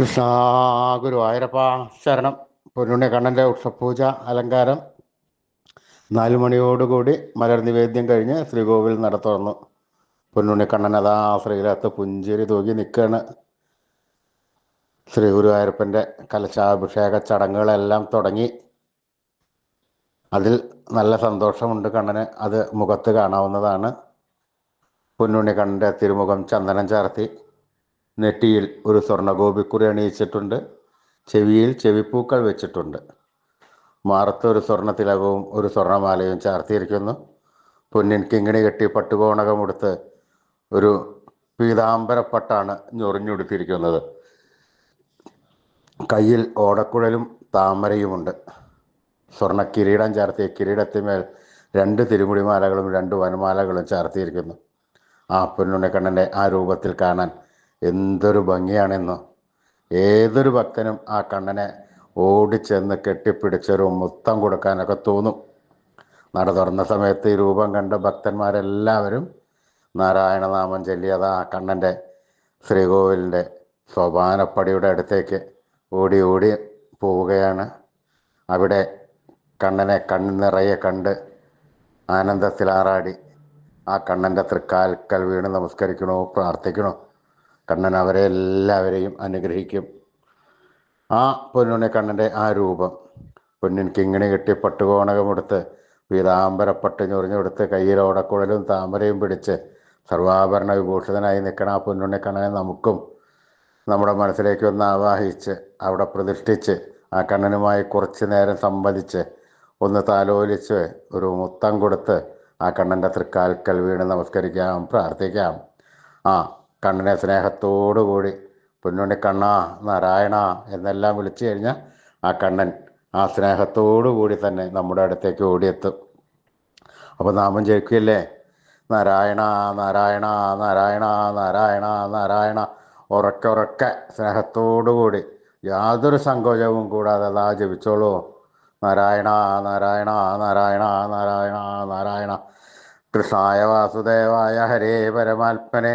കൃഷ്ണ ആയിരപ്പ. ശരണം. പൊന്നുണ്ണി കണ്ണന്റെ ഉഷപൂജ അലങ്കാരം. നാലു മണിയോടുകൂടി മലർ നിവേദ്യം കഴിഞ്ഞ് ശ്രീകോവിൽ നട തുറന്നു. പൊന്നുണ്ണി കണ്ണൻ അതാ ശ്രീലത്ത് പുഞ്ചിരി തൂകി നിൽക്കുകയാണ് ശ്രീ ഗുരുവായൂരപ്പന്റെ കലശാഭിഷേക ചടങ്ങുകളെല്ലാം തുടങ്ങി. അതിൽ നല്ല സന്തോഷമുണ്ട് കണ്ണന്. അത് മുഖത്ത് കാണാവുന്നതാണ്. പൊന്നുണ്ണി കണ്ണന്റെ തിരുമുഖം ചന്ദനം ചാർത്തി. നെറ്റിയിൽ ഒരു സ്വർണഗോപിക്കുറി അണിയിച്ചിട്ടുണ്ട്. ചെവിയിൽ ചെവിപ്പൂക്കൾ വെച്ചിട്ടുണ്ട്. മാറത്ത് ഒരു സ്വർണ തിലകവും ഒരു സ്വർണമാലയും ചാർത്തിയിരിക്കുന്നു. പൊന്നിൻ കിങ്ങിണി കെട്ടി പട്ടുകോണകമെടുത്ത് ഒരു പീതാംബരപ്പട്ടാണ് ഞൊറിഞ്ഞുടുത്തിരിക്കുന്നത്. കയ്യിൽ ഓടക്കുഴലും താമരയുമുണ്ട്. സ്വർണ കിരീടം ചാർത്തിയ കിരീടത്തിന്മേൽ രണ്ട് തിരുമുടിമാലകളും രണ്ട് വനമാലകളും ചാർത്തിയിരിക്കുന്നു. ആ പൊന്നുണ്ണിക്കണ്ണന്റെ ആ രൂപത്തിൽ കാണാൻ എന്തൊരു ഭംഗിയാണെന്നോ. ഏതൊരു ഭക്തനും ആ കണ്ണനെ ഓടിച്ചെന്ന് കെട്ടിപ്പിടിച്ചൊരു മുത്തം കൊടുക്കാനൊക്കെ തോന്നും. നട തുറന്ന സമയത്ത് ഈ രൂപം കണ്ട ഭക്തന്മാരെല്ലാവരും നാരായണനാമം ചൊല്ലിയത് ആ കണ്ണന്റെ ശ്രീകോവിലിന്റെ സോപാനപ്പടിയുടെ അടുത്തേക്ക് ഓടി ഓടി പോവുകയാണ്. അവിടെ കണ്ണനെ കണ്ണിറയെ കണ്ട് ആനന്ദത്തിലാറാടി. ആ കണ്ണന്റെ തൃക്കാൽക്കൽ വീണ് നമസ്കരിക്കണോ പ്രാർത്ഥിക്കണോ? കണ്ണൻ അവരെ എല്ലാവരെയും അനുഗ്രഹിക്കും. ആ പൊന്നുണ്ണി കണ്ണന്റെ ആ രൂപം പൊന്നിൻ കിങ്ങിണി കെട്ടി പട്ടുകോണകമെടുത്ത് പീതാംബരപ്പട്ട് ഞൊറിഞ്ഞെടുത്ത് കയ്യിൽ ഓടക്കുഴലും താമരയും പിടിച്ച് സർവാഭരണ വിഭൂഷിതനായി നിൽക്കണ ആ പൊന്നുണ്ണി കണ്ണനെ നമുക്കും നമ്മുടെ മനസ്സിലേക്ക് ഒന്ന് ആവാഹിച്ച് അവിടെ പ്രതിഷ്ഠിച്ച് ആ കണ്ണനുമായി കുറച്ച് നേരം സംവദിച്ച് ഒന്ന് താലോലിച്ച് ഒരു മുത്തം കൊടുത്ത് ആ കണ്ണന്റെ തൃക്കാൽക്കൽ വീണ് നമസ്കരിക്കാം പ്രാർത്ഥിക്കാം. ആ കണ്ണനെ സ്നേഹത്തോടുകൂടി പൊന്നുണ്ണി കണ്ണ നാരായണ എന്നെല്ലാം വിളിച്ചു കഴിഞ്ഞാൽ ആ കണ്ണൻ ആ സ്നേഹത്തോടു കൂടി തന്നെ നമ്മുടെ അടുത്തേക്ക് ഓടിയെത്തും. അപ്പോൾ നാമം ജയിക്കുകയല്ലേ നാരായണ നാരായണ നാരായണ നാരായണ നാരായണ ഉറക്കെ ഉറക്കെ സ്നേഹത്തോടു കൂടി യാതൊരു സങ്കോചവും കൂടാതെ അതാ ജപിച്ചോളൂ. നാരായണ നാരായണ നാരായണ നാരായണ നാരായണ കൃഷ്ണായ വാസുദേവായ ഹരേ പരമാത്മനെ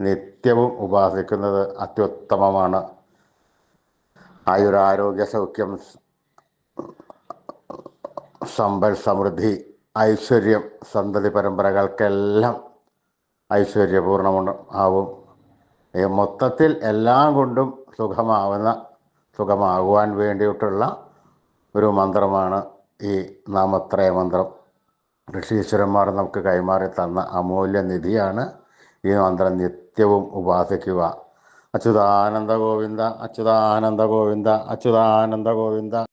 നിത്യവും ഉപാസിക്കുന്നത് അത്യുത്തമമാണ്. ആയുരാരോഗ്യ സൗഖ്യം സമ്പൽ സമൃദ്ധി ഐശ്വര്യം സന്തതി പരമ്പരകൾക്കെല്ലാം ഐശ്വര്യപൂർണമുണ്ട് ആവും. മൊത്തത്തിൽ എല്ലാം കൊണ്ടും സുഖമാവുന്ന സുഖമാകുവാൻ വേണ്ടിയിട്ടുള്ള ഒരു മന്ത്രമാണ് ഈ നാമത്രയ മന്ത്രം. ഋഷീശ്വരന്മാർ നമുക്ക് കൈമാറി തന്ന അമൂല്യ നിധിയാണ് ഈ മന്ത്രം നിത്യവും ഉപാസിക്കുക. അച്യുതാനന്ദ ഗോവിന്ദ അച്യുതാനന്ദ ഗോവിന്ദ അച്യുതാനന്ദ ഗോവിന്ദ.